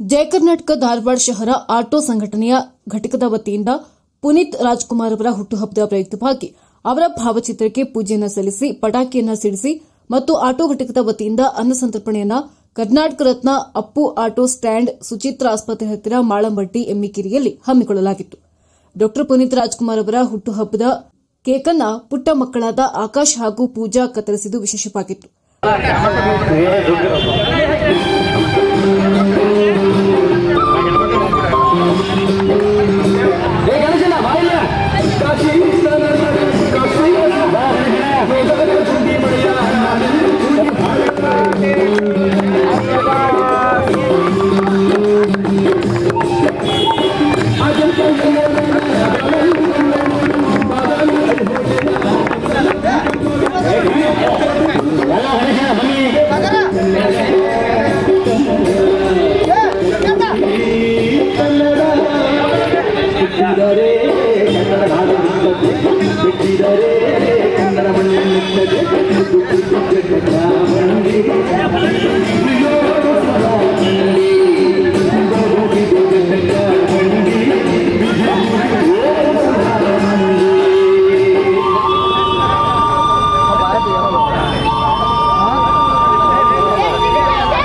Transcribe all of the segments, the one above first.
ಜಯ ಕರ್ನಾಟಕ ಧಾರವಾಡ ಶಹರ ಆಟೋ ಸಂಘಟನೆಯ ಘಟಕದ ವತಿಯಿಂದ ಪುನೀತ್ ರಾಜ್ಕುಮಾರ್ ಅವರ ಹುಟ್ಟುಹಬ್ಬದ ಪ್ರಯುಕ್ತವಾಗಿ ಅವರ ಭಾವಚಿತ್ರಕ್ಕೆ ಪೂಜೆಯನ್ನು ಸಲ್ಲಿಸಿ ಪಟಾಕಿಯನ್ನು ಸಿಡಿಸಿ ಮತ್ತು ಆಟೋ ಘಟಕದ ವತಿಯಿಂದ ಅನ್ನ ಸಂತರ್ಪಣೆಯನ್ನ ಕರ್ನಾಟಕ ರತ್ನ ಅಪ್ಪು ಆಟೋ ಸ್ಟ್ಯಾಂಡ್ ಸುಚಿತ್ರ ಆಸ್ಪತ್ರೆ ಹತ್ತಿರ ಮಾಳಂಬಟ್ಟಿ ಎಮ್ಮಿಕಿರಿಯಲ್ಲಿ ಹಮ್ಮಿಕೊಳ್ಳಲಾಗಿತ್ತು. ಡಾಕ್ಟರ್ ಪುನೀತ್ ರಾಜ್ಕುಮಾರ್ ಅವರ ಹುಟ್ಟುಹಬ್ಬದ ಕೇಕನ್ನ ಪುಟ್ಟ ಮಕ್ಕಳಾದ ಆಕಾಶ್ ಹಾಗೂ ಪೂಜಾ ಕತ್ತರಿಸಿದ್ದು ವಿಶೇಷವಾಗಿತ್ತು.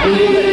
ಕರ್ನಾಟಕ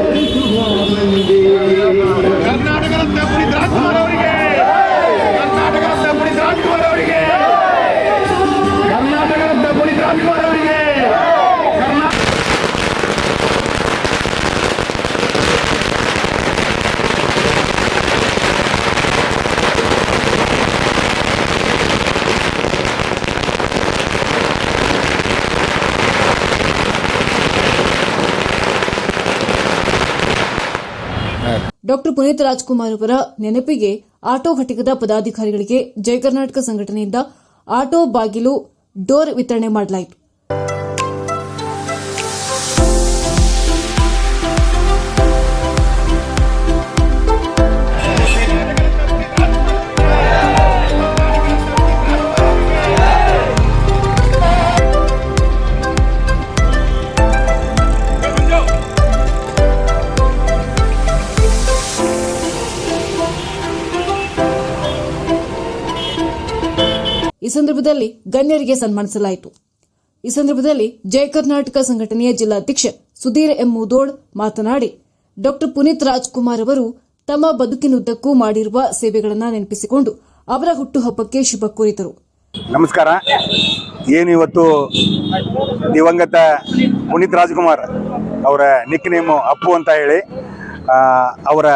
ಡಾಕ್ಟರ್ ಪುನೀತ್ ರಾಜ್ಕುಮಾರ್ ಅವರ ನೆನಪಿಗೆ ಆಟೋ ಘಟಕದ ಪದಾಧಿಕಾರಿಗಳಿಗೆ ಜಯ ಕರ್ನಾಟಕ ಸಂಘಟನೆಯಿಂದ ಆಟೋ ಬಾಗಿಲು ಡೋರ್ ವಿತರಣೆ ಮಾಡಲಾಯಿತು. ಈ ಸಂದರ್ಭದಲ್ಲಿ ಗಣ್ಯರಿಗೆ ಸನ್ಮಾನಿಸಲಾಯಿತು. ಈ ಸಂದರ್ಭದಲ್ಲಿ ಜಯ ಕರ್ನಾಟಕ ಸಂಘಟನೆಯ ಜಿಲ್ಲಾಧ್ಯಕ್ಷ ಸುಧೀರ್ ಎಂ ಮುದೋಳ್ ಮಾತನಾಡಿ, ಡಾಕ್ಟರ್ ಪುನೀತ್ ರಾಜ್ಕುಮಾರ್ ಅವರು ತಮ್ಮ ಬದುಕಿನುದ್ದಕ್ಕೂ ಮಾಡಿರುವ ಸೇವೆಗಳನ್ನು ನೆನಪಿಸಿಕೊಂಡು ಅವರ ಹುಟ್ಟುಹಬ್ಬಕ್ಕೆ ಶುಭ ಕೋರಿದರು. ನಮಸ್ಕಾರ. ಏನು ಇವತ್ತು ದಿವಂಗತ ಪುನೀತ್ ರಾಜ್ಕುಮಾರ್ ಅವರ ನಿಕ್ ನೇಮು ಅಪ್ಪು ಅಂತ ಹೇಳಿ ಅವರ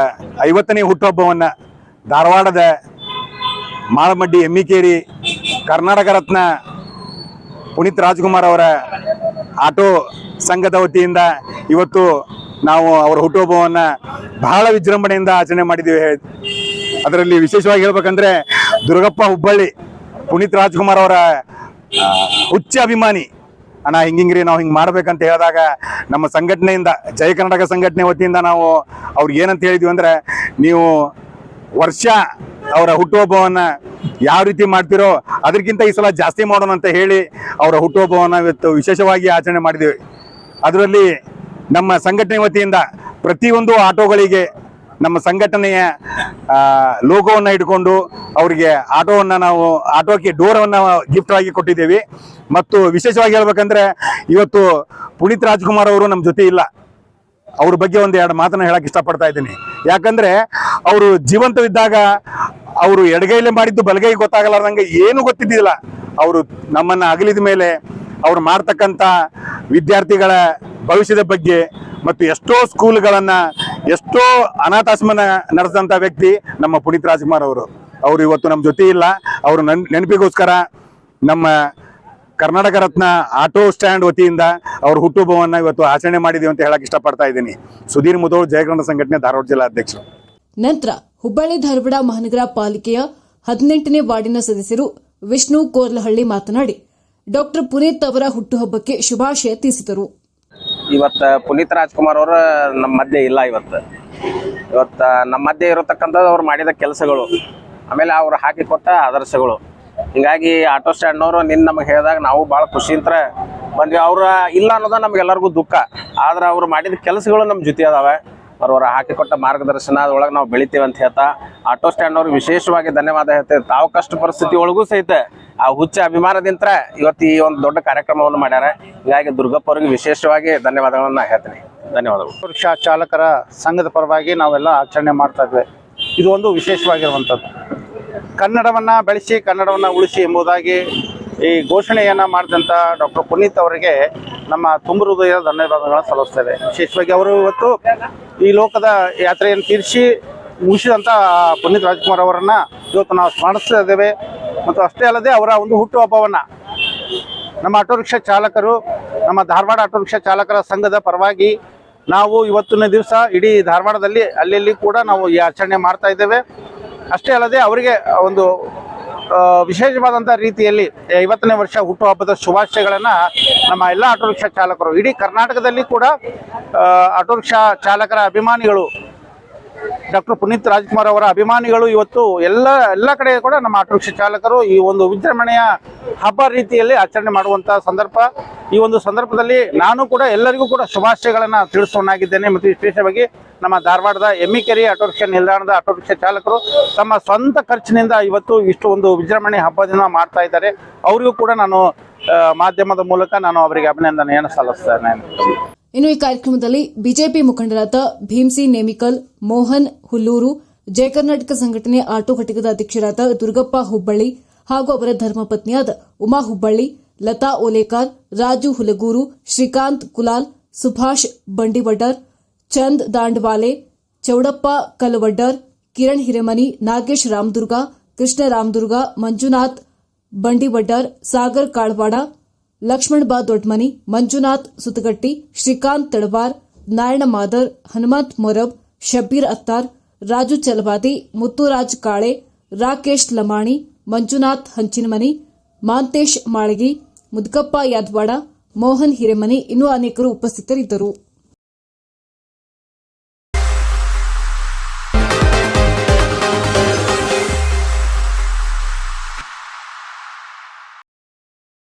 ಐವತ್ತನೇ ಹುಟ್ಟುಹಬ್ಬವನ್ನು ಧಾರವಾಡದ ಮಾಳಮಡ್ಡಿ ಎಮ್ಮಿಕೇರಿ ಕರ್ನಾಟಕ ರತ್ನ ಪುನೀತ್ ರಾಜ್ಕುಮಾರ್ ಅವರ ಆಟೋ ಸಂಘದ ವತಿಯಿಂದ ಇವತ್ತು ನಾವು ಅವರ ಹುಟ್ಟುಹಬ್ಬವನ್ನು ಬಹಳ ವಿಜೃಂಭಣೆಯಿಂದ ಆಚರಣೆ ಮಾಡಿದ್ದೀವಿ. ಅದರಲ್ಲಿ ವಿಶೇಷವಾಗಿ ಹೇಳ್ಬೇಕಂದ್ರೆ ದುರ್ಗಪ್ಪ ಹುಬ್ಬಳ್ಳಿ, ಪುನೀತ್ ರಾಜ್ಕುಮಾರ್ ಅವರ ಉಚ್ಚ ಅಭಿಮಾನಿ. ಅಣ್ಣ, ಹಿಂಗಿಂಗ್ರಿ, ನಾವು ಹಿಂಗೆ ಮಾಡ್ಬೇಕಂತ ಹೇಳಿದಾಗ ನಮ್ಮ ಸಂಘಟನೆಯಿಂದ ಜಯ ಕರ್ನಾಟಕ ಸಂಘಟನೆ ವತಿಯಿಂದ ನಾವು ಅವ್ರಿಗೆ ಏನಂತ ಹೇಳಿದ್ವಿ ಅಂದ್ರೆ ನೀವು ವರ್ಷ ಅವರ ಹುಟ್ಟುಹಬ್ಬವನ್ನು ಯಾವ ರೀತಿ ಮಾಡ್ತಿರೋ ಅದಕ್ಕಿಂತ ಈ ಸಲ ಜಾಸ್ತಿ ಮಾಡೋಣ ಅಂತ ಹೇಳಿ ಅವರ ಹುಟ್ಟುಹಬ್ಬವನ್ನು ಇವತ್ತು ವಿಶೇಷವಾಗಿ ಆಚರಣೆ ಮಾಡಿದ್ದೀವಿ. ಅದರಲ್ಲಿ ನಮ್ಮ ಸಂಘಟನೆ ವತಿಯಿಂದ ಪ್ರತಿಯೊಂದು ಆಟೋಗಳಿಗೆ ನಮ್ಮ ಸಂಘಟನೆಯ ಲೋಗೋವನ್ನು ಇಟ್ಕೊಂಡು ಅವರಿಗೆ ಆಟೋವನ್ನು ನಾವು, ಆಟೋಕ್ಕೆ ಡೋರವನ್ನು ಗಿಫ್ಟ್ ಆಗಿ ಕೊಟ್ಟಿದ್ದೇವೆ. ಮತ್ತು ವಿಶೇಷವಾಗಿ ಹೇಳ್ಬೇಕಂದ್ರೆ ಇವತ್ತು ಪುನೀತ್ ರಾಜ್ಕುಮಾರ್ ಅವರು ನಮ್ಮ ಜೊತೆ ಇಲ್ಲ. ಅವ್ರ ಬಗ್ಗೆ ಒಂದು ಎರಡು ಮಾತನ್ನು ಹೇಳಕ್ಕೆ ಇಷ್ಟಪಡ್ತಾ ಇದ್ದೀನಿ. ಯಾಕಂದ್ರೆ ಅವರು ಜೀವಂತವಿದ್ದಾಗ ಅವರು ಎಡಗೈಲೆ ಮಾಡಿದ್ದು ಬಲಗೈ ಗೊತ್ತಾಗಲಾರ್ದಂಗೆ ಏನು ಗೊತ್ತಿದ್ದಿಲ್ಲ. ಅವರು ನಮ್ಮನ್ನ ಅಗಲಿದ ಮೇಲೆ ಅವ್ರು ಮಾಡ್ತಕ್ಕಂಥ ವಿದ್ಯಾರ್ಥಿಗಳ ಭವಿಷ್ಯದ ಬಗ್ಗೆ ಮತ್ತು ಎಷ್ಟೋ ಸ್ಕೂಲ್ಗಳನ್ನ, ಎಷ್ಟೋ ಅನಾಥಾಶ್ರಮನ ನಡೆಸಿದಂತ ವ್ಯಕ್ತಿ ನಮ್ಮ ಪುನೀತ್ ರಾಜ್ಕುಮಾರ್ ಅವರು. ಅವರು ಇವತ್ತು ನಮ್ಮ ಜೊತೆ ಇಲ್ಲ. ಅವರು ನನ್, ನೆನಪಿಗೋಸ್ಕರ ನಮ್ಮ ಕರ್ನಾಟಕ ರತ್ನ ಆಟೋ ಸ್ಟ್ಯಾಂಡ್ ವತಿಯಿಂದ ಅವ್ರ ಹುಟ್ಟುಹಬ್ಬವನ್ನ ಇವತ್ತು ಆಚರಣೆ ಮಾಡಿದೀವಿ ಅಂತ ಹೇಳಕ್ ಇಷ್ಟಪಡ್ತಾ ಇದ್ದೀನಿ. ಸುಧೀರ್ ಮುದೋಳ್ ಜಯಕರಣ ಸಂಘಟನೆ ಧಾರವಾಡ ಜಿಲ್ಲಾ ಅಧ್ಯಕ್ಷರು. ನಂತರ ಹುಬ್ಬಳ್ಳಿ ಧಾರವಾಡ ಮಹಾನಗರ ಪಾಲಿಕೆಯ ಹದಿನೆಂಟನೇ ವಾರ್ಡಿನ ಸದಸ್ಯರು ವಿಷ್ಣು ಕೋರ್ಲಹಳ್ಳಿ ಮಾತನಾಡಿ, ಡಾಕ್ಟರ್ ಪುನೀತ್ ಅವರ ಹುಟ್ಟುಹಬ್ಬಕ್ಕೆ ಶುಭಾಶಯ ತಿಳಿಸಿದರು. ಇವತ್ತು ಪುನೀತ್ ರಾಜ್ಕುಮಾರ್ ಅವರ ನಮ್ಮ ಮಧ್ಯೆ ಇಲ್ಲ ಇವತ್ತು. ಇವತ್ತು ನಮ್ಮ ಮಧ್ಯೆ ಇರತಕ್ಕಂಥದ್ದು ಅವ್ರು ಮಾಡಿದ ಕೆಲಸಗಳು. ಆಮೇಲೆ ಅವ್ರು ಹಾಕಿಕೊಟ್ಟ ಆದರ್ಶಗಳು. ಹಿಂಗಾಗಿ ಆಟೋ ಸ್ಟ್ಯಾಂಡ್ನವರು ನಿನ್ನ ನಮಗೆ ಹೇಳಿದಾಗ ನಾವು ಭಾಳ ಖುಷಿಯಿಂದ ಬಂದ್ವಿ. ಅವ್ರ ಇಲ್ಲ ಅನ್ನೋದ ನಮಗೆಲ್ಲರಿಗೂ ದುಃಖ. ಆದ್ರೆ ಅವ್ರು ಮಾಡಿದ ಕೆಲಸಗಳು ನಮ್ಮ ಜೊತೆ ಅದಾವೆ. ಅವ್ರವ್ರ ಹಾಕಿಕೊಟ್ಟ ಮಾರ್ಗದರ್ಶನ, ಅದ್ರೊಳಗೆ ನಾವು ಬೆಳಿತೀವಿ ಅಂತ ಹೇಳ್ತಾ ಆಟೋ ಸ್ಟ್ಯಾಂಡ್ ಅವ್ರಿಗೆ ವಿಶೇಷವಾಗಿ ಧನ್ಯವಾದ ಹೇಳ್ತೇವೆ. ತಾವು ಕಷ್ಟ ಪರಿಸ್ಥಿತಿ ಒಳಗೂ ಸಹಿತ ಆ ಹುಚ್ಚ ಅಭಿಮಾನದಿಂದ ಇವತ್ತು ಈ ಒಂದು ದೊಡ್ಡ ಕಾರ್ಯಕ್ರಮವನ್ನು ಮಾಡ್ಯಾರ. ಹೀಗಾಗಿ ದುರ್ಗಪ್ಪ ಅವರಿಗೆ ವಿಶೇಷವಾಗಿ ಧನ್ಯವಾದಗಳನ್ನು ಹೇಳ್ತೀನಿ. ಧನ್ಯವಾದಗಳು. ರಿಕ್ಷಾ ಚಾಲಕರ ಸಂಘದ ಪರವಾಗಿ ನಾವೆಲ್ಲ ಆಚರಣೆ ಮಾಡ್ತಾ ಇದ್ವಿ. ಇದು ಒಂದು ವಿಶೇಷವಾಗಿರುವಂಥದ್ದು. ಕನ್ನಡವನ್ನು ಬೆಳೆಸಿ, ಕನ್ನಡವನ್ನು ಉಳಿಸಿ ಎಂಬುದಾಗಿ ಈ ಘೋಷಣೆಯನ್ನು ಮಾಡಿದಂಥ ಡಾಕ್ಟರ್ ಪುನೀತ್ ಅವರಿಗೆ ನಮ್ಮ ತುಂಬ ಹೃದಯದ ಧನ್ಯವಾದಗಳನ್ನು ಸಲ್ಲಿಸ್ತೇವೆ. ವಿಶೇಷವಾಗಿ ಅವರು ಇವತ್ತು ಈ ಲೋಕದ ಯಾತ್ರೆಯನ್ನು ತೀರಿಸಿ ಮುಗಿಸಿದಂಥ ಪುನೀತ್ ರಾಜ್ಕುಮಾರ್ ಅವರನ್ನ ಇವತ್ತು ನಾವು ಸ್ಮರಿಸ್ತಾ ಇದ್ದೇವೆ. ಮತ್ತು ಅಷ್ಟೇ ಅಲ್ಲದೆ ಅವರ ಒಂದು ಹುಟ್ಟುಹಬ್ಬವನ್ನ ನಮ್ಮ ಆಟೋ ರಿಕ್ಷಾ ಚಾಲಕರು, ನಮ್ಮ ಧಾರವಾಡ ಆಟೋ ರಿಕ್ಷಾ ಚಾಲಕರ ಸಂಘದ ಪರವಾಗಿ ನಾವು ಇವತ್ತಿನ ದಿವಸ ಇಡೀ ಧಾರವಾಡದಲ್ಲಿ ಅಲ್ಲಿ ಕೂಡ ನಾವು ಈ ಆಚರಣೆ ಮಾಡ್ತಾ ಇದ್ದೇವೆ. ಅಷ್ಟೇ ಅಲ್ಲದೆ ಅವರಿಗೆ ಒಂದು ವಿಶೇಷವಾದಂಥ ರೀತಿಯಲ್ಲಿ ಐವತ್ತನೇ ವರ್ಷ ಹುಟ್ಟುಹಬ್ಬದ ಶುಭಾಶಯಗಳನ್ನು ನಮ್ಮ ಎಲ್ಲ ಆಟೋ ರಿಕ್ಷಾ ಚಾಲಕರು, ಇಡೀ ಕರ್ನಾಟಕದಲ್ಲಿ ಕೂಡ ಆಟೋ ರಿಕ್ಷಾ ಚಾಲಕರ ಅಭಿಮಾನಿಗಳು, ಡಾಕ್ಟರ್ ಪುನೀತ್ ರಾಜ್ಕುಮಾರ್ ಅವರ ಅಭಿಮಾನಿಗಳು ಇವತ್ತು ಎಲ್ಲ ಎಲ್ಲ ಕಡೆ ಕೂಡ ನಮ್ಮ ಆಟೋ ರಿಕ್ಷಾ ಚಾಲಕರು ಈ ಒಂದು ವಿಜೃಂಭಣೆಯ ಹಬ್ಬ ರೀತಿಯಲ್ಲಿ ಆಚರಣೆ ಮಾಡುವಂತ ಸಂದರ್ಭ. ಈ ಒಂದು ಸಂದರ್ಭದಲ್ಲಿ ನಾನು ಕೂಡ ಎಲ್ಲರಿಗೂ ಕೂಡ ಶುಭಾಶಯಗಳನ್ನ ತಿಳಿಸೋನಾಗಿದ್ದೇನೆ. ಮತ್ತು ವಿಶೇಷವಾಗಿ ನಮ್ಮ ಧಾರವಾಡದ ಎಮ್ಮಿಕೆರಿ ಆಟೋ ರಿಕ್ಷಾ ನಿಲ್ದಾಣದ ಆಟೋ ರಿಕ್ಷಾ ಚಾಲಕರು ತಮ್ಮ ಸ್ವಂತ ಖರ್ಚಿನಿಂದ ಇವತ್ತು ಇಷ್ಟು ಒಂದು ವಿಜೃಂಭಣೆ ಹಬ್ಬದಿಂದ ಮಾಡ್ತಾ ಇದ್ದಾರೆ. ಅವರಿಗೂ ಕೂಡ ನಾನು ಮಾಧ್ಯಮದ ಮೂಲಕ ನಾನು ಅವರಿಗೆ ಅಭಿನಂದನೆಯನ್ನು ಸಲ್ಲಿಸ್ತೇನೆ ಇನ್ನು ಈ ಕಾರ್ಯಕ್ರಮದಲ್ಲಿ ಬಿಜೆಪಿ ಮುಖಂಡರಾದ ಭೀಮ್ಸಿ ನೇಮಿಕಲ್, ಮೋಹನ್ ಹುಲ್ಲೂರು, ಜಯ ಕರ್ನಾಟಕ ಸಂಘಟನೆ ಆಟೋ ಘಟಕದ ಅಧ್ಯಕ್ಷರಾದ ದುರ್ಗಪ್ಪ ಹುಬ್ಬಳ್ಳಿ ಹಾಗೂ ಅವರ ಧರ್ಮಪತ್ನಿಯಾದ ಉಮಾ ಹುಬ್ಬಳ್ಳಿ, ಲತಾ ಓಲೇಕಾರ್, ರಾಜು ಹುಲಗೂರು, ಶ್ರೀಕಾಂತ್ ಕುಲಾಲ್, ಸುಭಾಷ್ ಬಂಡಿವಡ್ಡರ್, ಚಂದ್ ದಾಂಡವಾಲೆ, ಚೌಡಪ್ಪ ಕಲವಡ್ಡರ್, ಕಿರಣ್ ಹಿರೇಮನಿ, ನಾಗೇಶ್ ರಾಮದುರ್ಗ, ಕೃಷ್ಣ ರಾಮದುರ್ಗ, ಮಂಜುನಾಥ್ ಬಂಡಿವಡ್ಡರ್, ಸಾಗರ್ ಕಾಳ್ವಾಡ ಲಕ್ಷ್ಮಣ್ ಬಾ ದೊಡ್ಮನಿ, ಮಂಜುನಾಥ್ ಸುತಗಟ್ಟಿ ಶ್ರೀಕಾಂತ್ ತಡವಾರ್ ನಾರಾಯಣ ಮಾದರ್ ಹನುಮಂತ್ ಮೊರಬ್ ಶಬೀರ್ ಅತ್ತಾರ್, ರಾಜು ಚಲವಾದಿ, ಮುತ್ತುರಾಜ್ ಕಾಳೆ, ರಾಕೇಶ್ ಲಮಾಣಿ, ಮಂಜುನಾಥ್ ಹಂಚಿನಮನಿ, ಮಾಂತೇಶ್ ಮಾಳಗಿ ಮುದ್ಕಪ್ಪ ಯಾದ್ವಾಡ, ಮೋಹನ್ ಹಿರೇಮನಿ ಇನ್ನೂ ಅನೇಕರು ಉಪಸ್ಥಿತರಿದ್ದರು.